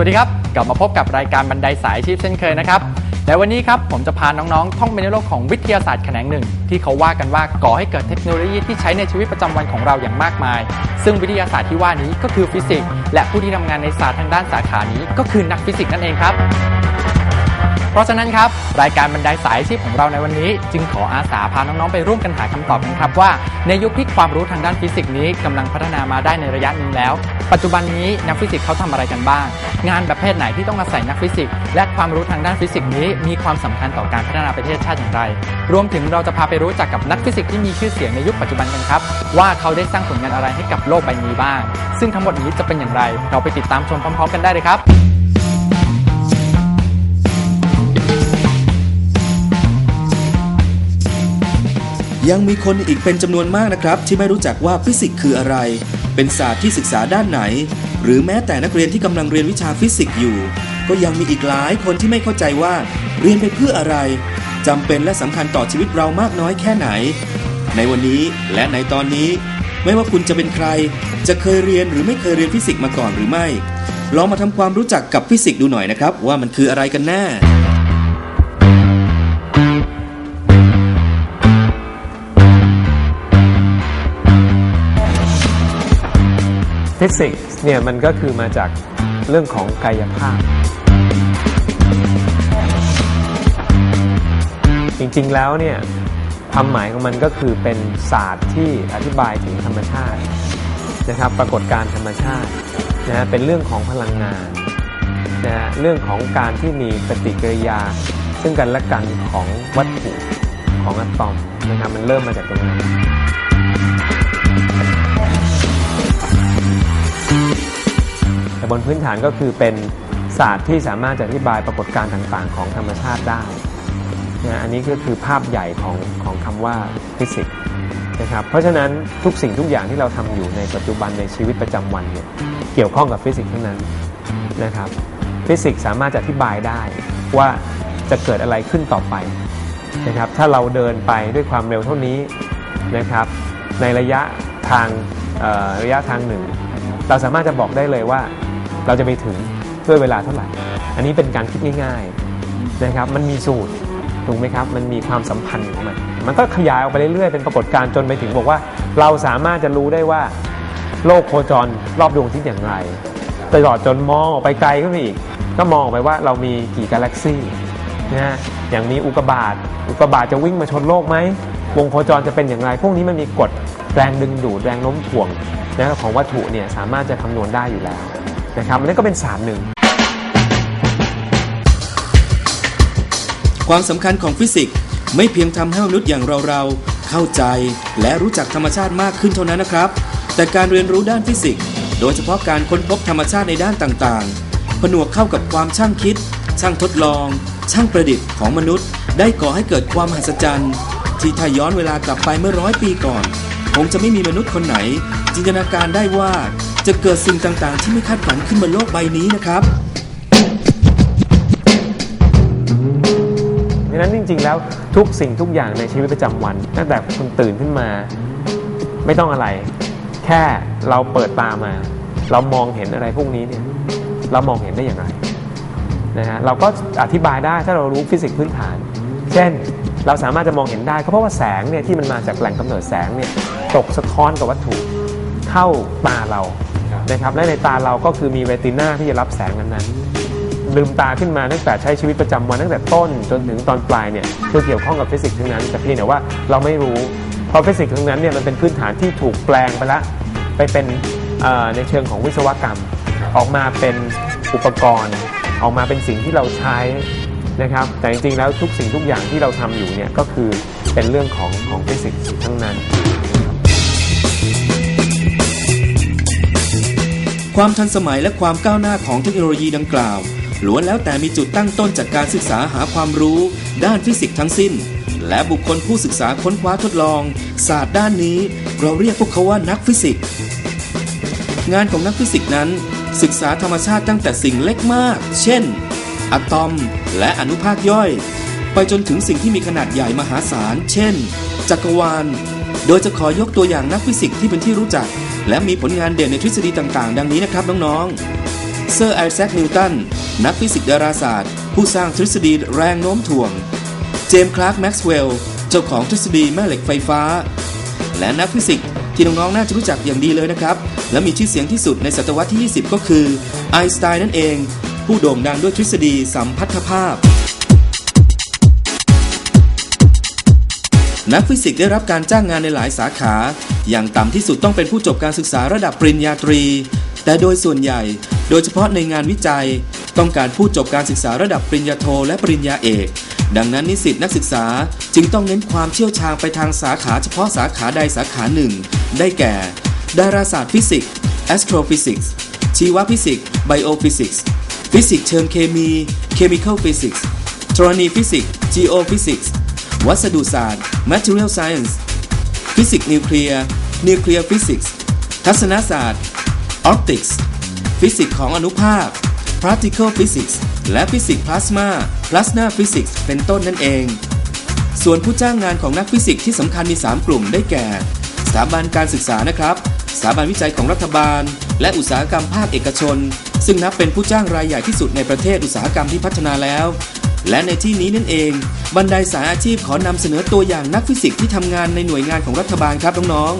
วัสดีครับ กลับมาพบกับรายการบันไดสายอาชีพเช่นเคยนะครับ และวันนี้ครับผมจะพาน้องๆ ท่องไปในโลกของวิทยาศาสตร์แขนงหนึ่ง ที่เขาว่ากันว่าก่อให้เกิดเทคโนโลยีที่ใช้ในชีวิตประจำวันของเราอย่างมากมาย ซึ่งวิทยาศาสตร์ที่ว่านี้ก็คือฟิสิกส์และผู้ที่ทำงานในศาสตร์ทางด้านสาขานี้ก็คือนักฟิสิกส์นั่นเองครับ เพราะฉะนั้นครับ รายการบันไดสายอาชีพของเราในวันนี้ จึงขออาสาพาน้องๆไปร่วมกันหาคำตอบกันครับว่า ในยุคที่ความรู้ทางด้านฟิสิกส์นี้กำลังพัฒนามาได้ในระยะนึงแล้ว ปัจจุบันนี้นักฟิสิกส์เขาทำอะไรกันบ้าง งานประเภทไหนที่ต้องอาศัยนักฟิสิกส์และความรู้ทางด้านฟิสิกส์นี้ มีความสำคัญต่อการพัฒนาประเทศชาติอย่างไร รวมถึงเราจะพาไปรู้จักกับนักฟิสิกส์ที่มีชื่อเสียงในยุคปัจจุบันกันครับว่าเขาได้สร้างผลงานอะไรให้กับโลกใบนี้บ้าง ซึ่งทั้งหมดนี้จะเป็นอย่างไร เราไปติดตามชมพร้อม ๆ กันได้เลยครับ ยังมีคนอีกเป็นจำนวนมากนะครับ ที่ไม่รู้จักว่าฟิสิกส์คืออะไร เป็นศาสตร์ที่ศึกษาด้านไหน หรือแม้แต่นักเรียนที่กำลังเรียนวิชาฟิสิกส์อยู่ ก็ยังมีอีกหลายคนที่ไม่เข้าใจว่า เรียนไปเพื่ออะไรจำเป็นและสำคัญต่อชีวิตเรามากน้อยแค่ไหน ในวันนี้และในตอนนี้ ไม่ว่าคุณจะเป็นใคร จะเคยเรียนหรือไม่เคยเรียนฟิสิกส์มาก่อนหรือไม่ ลองมาทำความรู้จักกับฟิสิกส์ดูหน่อยนะครับ ว่ามันคืออะไรกันแน่ ฟิสิกส์เนี่ยมันก็คือมาจากเรื่องของกายภาพ จริงๆแล้วเนี่ยความหมายของมันก็คือเป็นศาสตร์ที่อธิบายถึงธรรมชาตินะครับปรากฏการธรรมชาตินะฮะเป็นเรื่องของพลังงานนะฮะเรื่องของการที่มีปฏิกิริยา ซึ่งกันและกันของวัตถุของอะตอมนะครับมันเริ่มมาจากตรงนั้น บนพื้นฐานก็คือเป็นศาสตร์ที่สามารถจะอธิบายปรากฏการณ์ต่างๆ ของธรรมชาติได้นะอันนี้ก็คือภาพใหญ่ของของคำว่าฟิสิกส์นะครับเพราะฉะนั้นทุกสิ่งทุกอย่างที่เราทำอยู่ในปัจจุบันในชีวิตประจำวันเนี่ยเกี่ยวข้องกับฟิสิกส์ทั้งนั้นนะครับฟิสิกส์สามารถจะอธิบายได้ว่าจะเกิดอะไรขึ้นต่อไปนะครับถ้าเราเดินไปด้วยความเร็วเท่านี้นะครับในระยะทางระยะทางหนึ่ง เราสามารถจะบอกได้เลยว่า เราจะไปถึงด้วยเวลาเท่าไหร่ อันนี้เป็นการคิดง่ายๆนะครับ มันมีสูตรถูกไหมครับ มันมีความสัมพันธ์ของมัน มันก็ขยายออกไปเรื่อยๆ เป็นปรากฏการณ์จนไปถึงบอกว่า เราสามารถจะรู้ได้ว่า โลกโคจรรอบดวงอาทิตย์อย่างไรตลอดจนมองออกไปไกลขึ้นไปอีก ก็มองออกไปว่าเรามีกี่กาแล็กซี่นะฮะอย่างมีอุกกาบาตอุกกาบาตจะวิ่งมาชนโลกไหม วงโคจรจะเป็นอย่างไร พวกนี้มันมีกฎแรงดึงดูดแรงโน้มถ่วงนะของวัตถุเนี่ยสามารถจะคำนวณได้อยู่แล้ว นะครับอันนั่นก็เป็นศาสตร์หนึ่ง ความสำคัญของฟิสิกส์ไม่เพียงทำให้มนุษย์อย่างเราๆ เข้าใจและรู้จักธรรมชาติมากขึ้นเท่านั้นนะครับ แต่การเรียนรู้ด้านฟิสิกส์โดยเฉพาะการค้นพบธรรมชาติในด้านต่างๆ ผนวกเข้ากับความช่างคิด ช่างทดลอง ช่างประดิษฐ์ของมนุษย์ ได้ก่อให้เกิดความมหัศจรรย์ที่ถ้าย้อนเวลากลับไปเมื่อร้อยปีก่อน คงจะไม่มีมนุษย์คนไหน จินตนาการได้ว่า จะเกิดสิ่งต่างๆ ที่ไม่คาดฝันขึ้นบนโลกใบนี้นะครับเพราะฉะนั้นจริง ๆ แล้วทุกสิ่งทุกอย่างในชีวิตประจำวัน ตั้งแต่คุณตื่นขึ้นมา ไม่ต้องอะไร แค่เราเปิดตามา เรามองเห็นอะไรพวกนี้เนี่ยเรามองเห็นได้อย่างไรนะฮะเราก็อธิบายได้ถ้าเรารู้ฟิสิกส์พื้นฐาน เช่นเราสามารถจะมองเห็นได้ก็เพราะว่าแสงเนี่ยที่มันมาจากแหล่งกำเนิดแสงเนี่ยตกสะท้อนกับวัตถุเข้าตาเรา นะครับและในตาเราก็คือมีเรตินาที่จะรับแสงนั้นๆลืมตาขึ้นมาตั้งแต่ใช้ชีวิตประจำวันตั้งแต่ต้นจนถึงตอนปลายเนี่ยคือเกี่ยวข้องกับฟิสิกส์ทั้งนั้นแต่เพียงแต่ว่าเราไม่รู้เพราะฟิสิกส์ทั้งนั้นเนี่ยมันเป็นพื้นฐานที่ถูกแปลงไปละไปเป็นในเชิงของวิศวกรรม ออกมาเป็นอุปกรณ์ ออกมาเป็นสิ่งที่เราใช้นะครับ แต่จริงๆแล้วทุกสิ่งทุกอย่างที่เราทำอยู่เนี่ยก็คือเป็นเรื่องของของฟิสิกส์ทั้งนั้น ความทันสมัยและความก้าวหน้าของเทคโนโลยีดังกล่าวล้วนแล้วแต่มีจุดตั้งต้นจากการศึกษาหาความรู้ ด้านฟิสิกส์ทั้งสิ้น และบุคคลผู้ศึกษาค้นคว้าทดลอง ศาสตร์ด้านนี้ เราเรียกพวกเขาว่านักฟิสิกส์งานของนักฟิสิกส์นั้น ศึกษาธรรมชาติตั้งแต่สิ่งเล็กมาก เช่น อะตอม และอนุภาคย่อย ไปจนถึงสิ่งที่มีขนาดใหญ่มหาศาล เช่น จักรวาล โดยจะขอยกตัวอย่างนักฟิสิกส์ที่เป็นที่รู้จัก และมีผลงานเด่นในทฤษฎีต่างๆ ดังนี้นะครับน้องๆ เซอร์ไอแซคนิวตัน นักฟิสิกส์ดาราศาสตร์ ผู้สร้างทฤษฎีแรงโน้มถ่วง เจมส์คลาร์กแม็กซ์เวลล์เจ้าของทฤษฎีแม่เหล็กไฟฟ้า และนักฟิสิกส์ที่น้องๆ น่าจะรู้จักอย่างดีเลยนะครับ และมีชื่อเสียงที่สุดในศตวรรษที่ 20 ก็คือไอน์สไตน์นั่นเอง ผู้โด่งดังด้วยทฤษฎีสัมพัทธภาพ นักฟิสิกส์ได้รับการจ้างงานในหลายสาขา อย่างต่ำที่สุดต้องเป็นผู้จบการศึกษาระดับปริญญาตรี แต่โดยส่วนใหญ่ โดยเฉพาะในงานวิจัย ต้องการผู้จบการศึกษาระดับปริญญาโทและปริญญาเอก ดังนั้นนิสิตนักศึกษาจึงต้องเน้นความเชี่ยวชาญไปทางสาขาเฉพาะสาขาใดสาขาหนึ่ง ได้แก่ ดาราศาสตร์ฟิสิกส์ astrophysics ชีวฟิสิกส์ biophysics ฟิสิกส์เชิงเคมี chemical physics ธรณีฟิสิกส์ geophysics วัสดุศาสตร์ material science ฟิสิกส์นิวเคลียร์ nuclear physics ทัศนศาสตร์ optics ฟิสิกส์ของอนุภาค particle physics และฟิสิกส์พลาสมา plasma physics เป็นต้นนั่นเอง ส่วนผู้จ้างงานของนักฟิสิกส์ที่สำคัญมี 3 กลุ่มได้แก่ สถาบันการศึกษานะครับ สถาบันวิจัยของรัฐบาล และอุตสาหกรรมภาคเอกชน ซึ่งนับเป็นผู้จ้างรายใหญ่ที่สุดในประเทศอุตสาหกรรมที่พัฒนาแล้ว และในที่นี้นั่นเองบันไดสายอาชีพขอนำเสนอตัวอย่างนักฟิสิกส์ที่ทำงานในหน่วยงานของรัฐบาลครับน้อง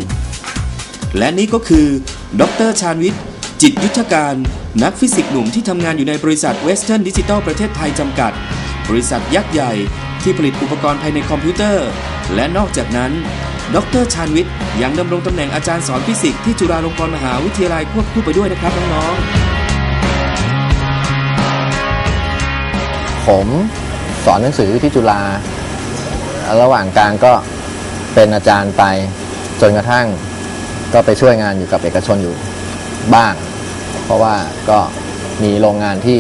ๆ และนี่ก็คือ ดรชาญวิทย์จิตยุทธการ นักฟิสิกส์หนุ่มที่ทำงานอยู่ในบริษัทเวสเทิร์นดิจิทัลประเทศไทยจำกัด บริษัทยักษ์ใหญ่ที่ผลิตอุปกรณ์ภายในคอมพิวเตอร์ และนอกจากนั้น ดรชาญวิทย์ยังดำรงตำแหน่งอาจารย์สอนฟิสิกส์ที่จุฬาลงกรณ์มหาวิทยาลัยควบคู่ไปด้วยนะครับน้องๆ ผมสอนหนังสือที่จุฬาระหว่างกลางก็เป็นอาจารย์ไปจนกระทั่งก็ไปช่วยงานอยู่กับเอกชนอยู่บ้าง เพราะว่าก็มีโรงงานที่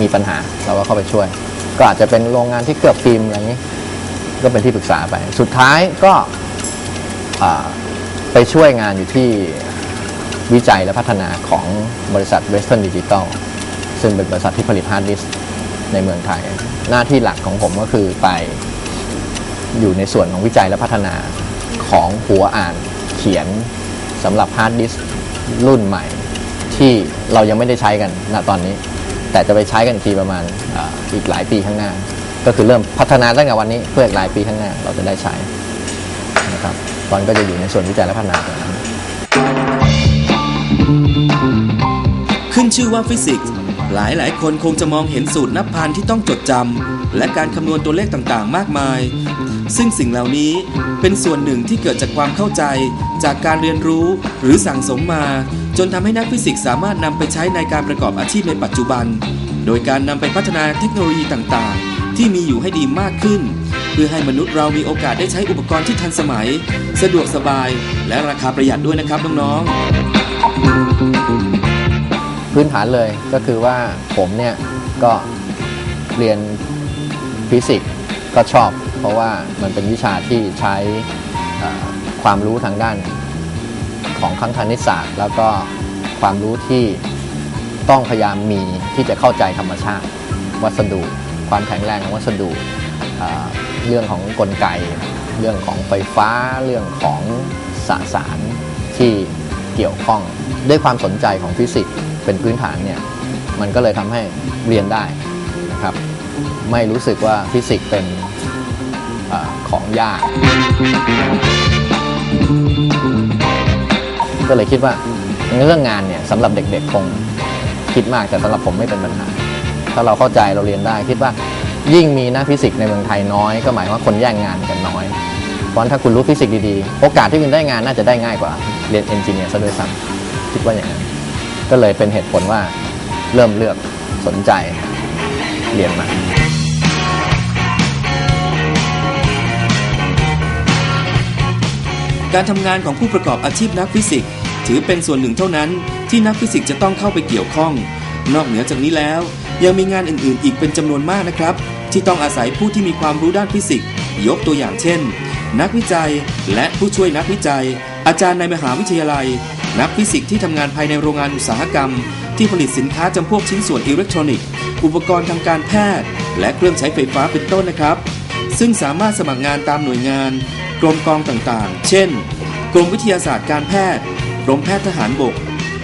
มีปัญหาเราก็เข้าไปช่วย ก็อาจจะเป็นโรงงานที่เคลือบฟิล์มอะไรงนี้ ก็เป็นที่ปรึกษาไป สุดท้ายก็ไปช่วยงานอยู่ที่วิจัยและพัฒนาของบริษัท Western Digital ซึ่งเป็นบริษัทที่ผลิตฮาร์ดดิสก์ ในเมืองไทย หน้าที่หลักของผมก็คือไปอยู่ในส่วนของวิจัยและพัฒนาของหัวอ่านเขียนสำหรับฮาร์ดดิสก์รุ่นใหม่ ที่เรายังไม่ได้ใช้กันณตอนนี้ แต่จะไปใช้กันอีกทีประมาณออีกหลายปีข้างหน้า ก็คือเริ่มพัฒนาตั้งแต่วันนี้เพื่ออีกหลายปีข้างหน้าเราจะได้ใช้นะครับตอนก็จะอยู่ในส่วนวิจัยและพัฒนาตรงนั้นขึ้นชื่อว่าฟิสิกส์ หลายหลายคนคงจะมองเห็นสูตรนับพันที่ต้องจดจำและการคำนวณตัวเลขต่างๆ มากมาย ซึ่งสิ่งเหล่านี้เป็นส่วนหนึ่งที่เกิดจากความเข้าใจ จากการเรียนรู้หรือสั่งสมมา จนทำให้นักฟิสิกส์สามารถนำไปใช้ในการประกอบอาชีพในปัจจุบัน โดยการนำไปพัฒนาเทคโนโลยีต่างๆ ที่มีอยู่ให้ดีมากขึ้น เพื่อให้มนุษย์เรามีโอกาสได้ใช้อุปกรณ์ที่ทันสมัย สะดวกสบาย และราคาประหยัดด้วยนะครับน้องๆ พื้นฐานเลยก็คือว่าผมเนี่ยก็เรียนฟิสิกส์ก็ชอบ เพราะว่ามันเป็นวิชาที่ใช้ความรู้ทางด้านของขั้งคณิตศาสตร์ แล้วก็ความรู้ที่ต้องพยายามมีที่จะเข้าใจธรรมชาติ วัสดุ ความแข็งแรงของวัสดุเอ่อเรื่องของกลไก เรื่องของไฟฟ้า เรื่องของสสารที่ เกี่ยวข้องด้วยความสนใจของฟิสิกส์เป็นพื้นฐานเนี่ยมันก็เลยทำให้เรียนได้นะครับ ไม่รู้สึกว่าฟิสิกส์เป็นอของยาก ก็เลยคิดว่าเรื่องงานเนี่ยสำหรับเด็กๆคงคิดมากแต่สำหรับผมไม่เป็นปัญหา ถ้าเราเข้าใจเราเรียนได้คิดว่ายิ่งมีนักฟิสิกส์ในเมืองไทยน้อย ก็หมายว่าคนแย่งงานกันน้อย เพราะฉะนั้นถ้าคุณรู้ฟิสิกส์ดีๆ โอกาสที่คุณได้งานน่าจะได้ง่ายกว่า เรียนเอนจิเนียร์ซะด้วยซ้ำคิดว่าอย่างนั้นก็เลยเป็นเหตุผลว่าเริ่มเลือกสนใจเรียนมาการทำงานของผู้ประกอบอาชีพนักฟิสิกส์ถือเป็นส่วนหนึ่งเท่านั้น ที่นักฟิสิกส์จะต้องเข้าไปเกี่ยวข้อง นอกเหนือจากนี้แล้ว ยังมีงานอื่นๆ อีกเป็นจำนวนมากนะครับ ที่ต้องอาศัยผู้ที่มีความรู้ด้านฟิสิกส์ยกตัวอย่างเช่น นักวิจัยและผู้ช่วยนักวิจัย อาจารย์ในมหาวิทยาลัย นักฟิสิกส์ที่ทำงานภายในโรงงานอุตสาหกรรม ที่ผลิตสินค้าจำพวกชิ้นส่วนอิเล็กทรอนิกส์ อุปกรณ์ทางการแพทย์ และเครื่องใช้ไฟฟ้าเป็นต้นนะครับ ซึ่งสามารถสมัครงานตามหน่วยงาน กรมกองต่างๆ เช่น กรมวิทยาศาสตร์การแพทย์ กรมแพทย์ทหารบก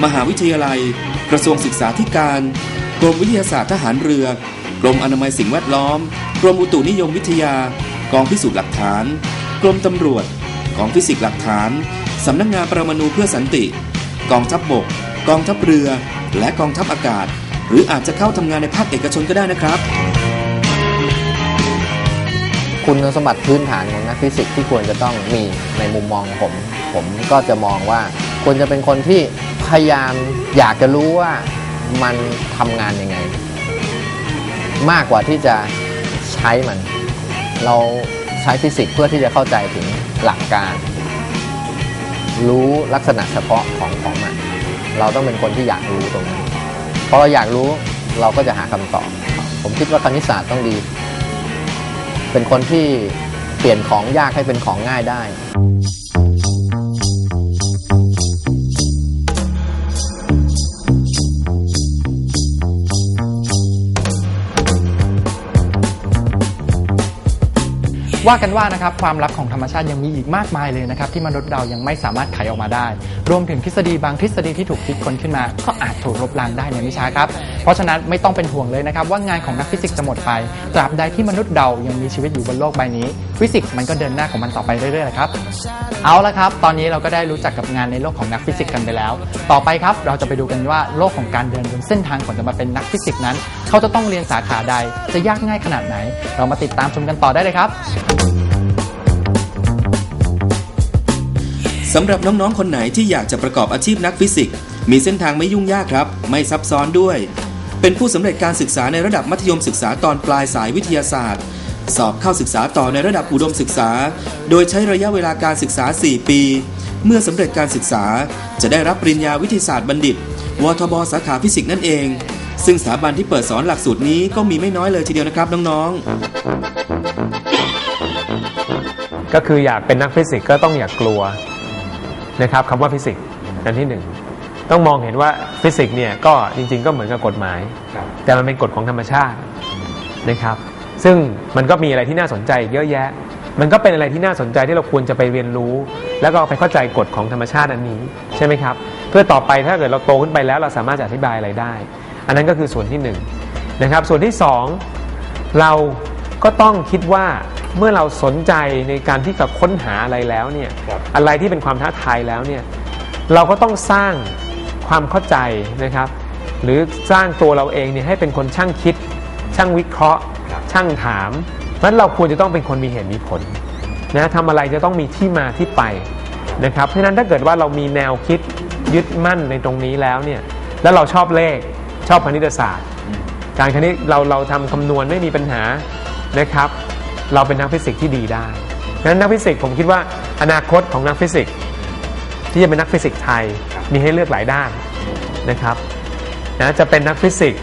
มหาวิทยาลัย กระทรวงศึกษาธิการ กรมวิทยาศาสตร์ทหารเรือ กรมอนามัยสิ่งแวดล้อม กรมอุตุนิยมวิทยา กองพิสูจน์หลักฐาน กรมตำรวจ กองฟิสิกส์หลักฐาน สำนักงงานประมาณูเพื่อสันติ กองทัพบบก กองทัพเรือ และกองทัพอากาศ หรืออาจจะเข้าทำงานในภาคเอกชนก็ได้นะครับ คุณสมบัติพื้นฐานของนักฟิสิกส์ที่ควรจะต้องมีในมุมมองผม ผมก็จะมองว่าควรจะเป็นคนที่พยายามอยากจะรู้ว่ามันทำงานยังไง มากกว่าที่จะใช้มัน เราใช้ฟิสิกส์เพื่อที่จะเข้าใจถึงหลักการ รู้ลักษณะเฉพาะของของมันเราต้องเป็นคนที่อยากรู้ตรงนั้นพอเราอยากรู้เราก็จะหาคำตอบ ผมคิดว่าคณิตศาสตร์ต้องดี เป็นคนที่เปลี่ยนของยากให้เป็นของง่ายได้ ว่ากันว่านะครับความลับของธรรมชาติยังมีอีกมากมายเลยนะครับที่มนุษย์เรายังไม่สามารถไขออกมาได้ รวมถึงทฤษฎีบางทฤษฎีที่ถูกคิดค้นขึ้นมา ก็อาจถูกลบล้างได้ในไม่ช้าครับ เพราะฉะนั้นไม่ต้องเป็นห่วงเลยนะครับว่างานของนักฟิสิกส์จะหมดไป ตราบใดที่มนุษย์เรายังมีชีวิตอยู่บนโลกใบนี้ ฟิสิกส์มันก็เดินหน้าของมันต่อไปเรื่อยๆครับเอาละครับ ตอนนี้เราก็ได้รู้จักกับงานในโลกของนักฟิสิกส์กันไปแล้ว ต่อไปครับเราจะไปดูกันว่าโลกของการเดินบนเส้นทางก่อนจะมาเป็นนักฟิสิกส์นั้น เขาจะต้องเรียนสาขาใดจะยากง่ายขนาดไหน เรามาติดตามชมกันต่อได้เลยครับสำหรับน้องๆ คนไหนที่อยากจะประกอบอาชีพนักฟิสิกส์มีเส้นทางไม่ยุ่งยากครับ ไม่ซับซ้อนด้วย เป็นผู้สำเร็จการศึกษาในระดับมัธยมศึกษาตอนปลายสายวิทยาศาสตร์ สอบเข้าศึกษาต่อในระดับอุดมศึกษา โดยใช้ระยะเวลาการศึกษา 4 ปี เมื่อสำเร็จการศึกษา จะได้รับปริญญาวิทยาศาสตร์บัณฑิตวทบสาขาฟิสิกส์นั่นเอง ซึ่งสถาบันที่เปิดสอนหลักสูตรนี้ก็มีไม่น้อยเลยทีเดียวนะครับน้องๆ ก็คืออยากเป็นนักฟิสิกส์ก็ต้องอย่ากกลัวนะครับคำว่าฟิสิกส์อันที่หนึ่งต้องมองเห็นว่าฟิสิกส์เนี่ยก็จริง ๆ ก็เหมือนกับกฎหมาย แต่มันเป็นกฎของธรรมชาตินะครับ ซึ่งมันก็มีอะไรที่น่าสนใจอีกเยอะแยะ มันก็เป็นอะไรที่น่าสนใจที่เราควรจะไปเรียนรู้ แล้วก็ไปเข้าใจกฎของธรรมชาติอันนี้ใช่ไหมครับ เพื่อต่อไปถ้าเกิดเราโตขึ้นไปแล้วเราสามารถจะอธิบายอะไรได้ อันนั้นก็คือส่วนที่หนึ่งนะครับส่วนที่สองเราก็ต้องคิดว่า เมื่อเราสนใจในการที่จะค้นหาอะไรแล้วเนี่ยอะไรที่เป็นความท้าทายแล้วเนี่ยเราก็ต้องสร้างความเข้าใจนะครับ หรือสร้างตัวเราเองเนี่ยให้เป็นคนช่างคิด ช่างวิเคราะห์ ช่างถามเพราะฉะนั้นเราควรจะต้องเป็นคนมีเหตุมีผลนะทำอะไรจะต้องมีที่มาที่ไปนะครับ เพราะฉะนั้นถ้าเกิดว่าเรามีแนวคิดยึดมั่นในตรงนี้แล้วเนี่ยแล้วเราชอบเลขชอบคณิตศาสตร์ การคณิตเราเราทำคำนวณไม่มีปัญหานะครับ เราเป็นนักฟิสิกส์ที่ดีได้ดังนั้นนักฟิสิกส์ผมคิดว่าอนาคตของนักฟิสิกส์ที่จะเป็นนักฟิสิกส์ไทยมีให้เลือกหลายด้านนะครับนะจะเป็นนักฟิสิกส์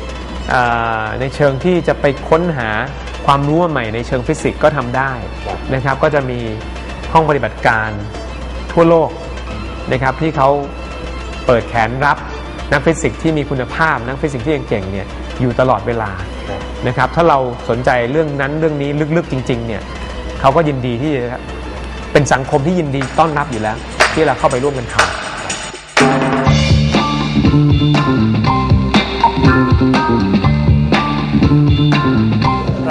เอ่อในเชิงที่จะไปค้นหาความรู้ใหม่ในเชิงฟิสิกส์ก็ทำได้นะครับ ก็จะมีห้องปฏิบัติการทั่วโลกนะครับที่เขาเปิดแขนรับ นักฟิสิกส์ที่มีคุณภาพนักฟิสิกส์ที่เก่งๆเนี่ยอยู่ตลอดเวลานะครับถ้าเราสนใจเรื่องนั้นเรื่องนี้ลึกๆจริงๆเนี่ยเขาก็ยินดีที่จะเป็นสังคมที่ยินดีต้อนรับอยู่แล้ว ที่เราเข้าไปร่วมกันทำ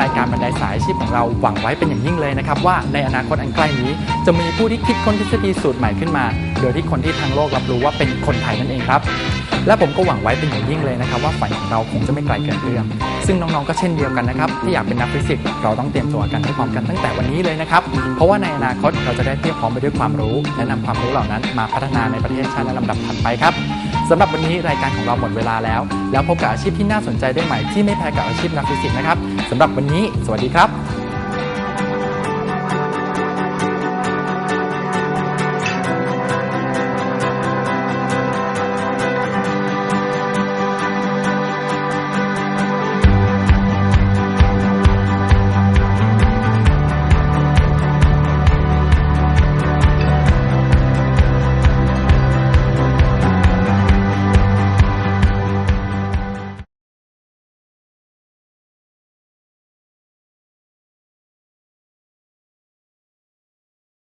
รายการบันไดสายอาชีพของเราหวังไว้เป็นอย่างยิ่งเลยนะครับ ว่าในอนาคตอันใกล้นี้ จะมีผู้ที่คิดค้นทฤษฎีสูตรใหม่ขึ้นมา โดยที่คนที่ทางโลกรับรู้ว่าเป็นคนไทยนั่นเองครับ และผมก็หวังไว้เป็นอย่างยิ่งเลยนะครับว่าฝันของเราคงจะไม่ไกลเกินเอื้อมซึ่งน้องๆก็เช่นเดียวกันนะครับที่อยากเป็นนักฟิสิกส์เราต้องเตรียมตัวกันให้พร้อมกันตั้งแต่วันนี้เลยนะครับเพราะว่าในอนาคตเราจะได้เตรียมพร้อมไปด้วยความรู้ และนำความรู้เหล่านั้นมาพัฒนาในประเทศชาติในลำดับถัดไปครับสำหรับวันนี้รายการของเราหมดเวลาแล้ว แล้วพบกับอาชีพที่น่าสนใจได้ใหม่ที่ไม่แพ้กับอาชีพนักฟิสิกส์นะครับสำหรับวันนี้ สวัสดีครับ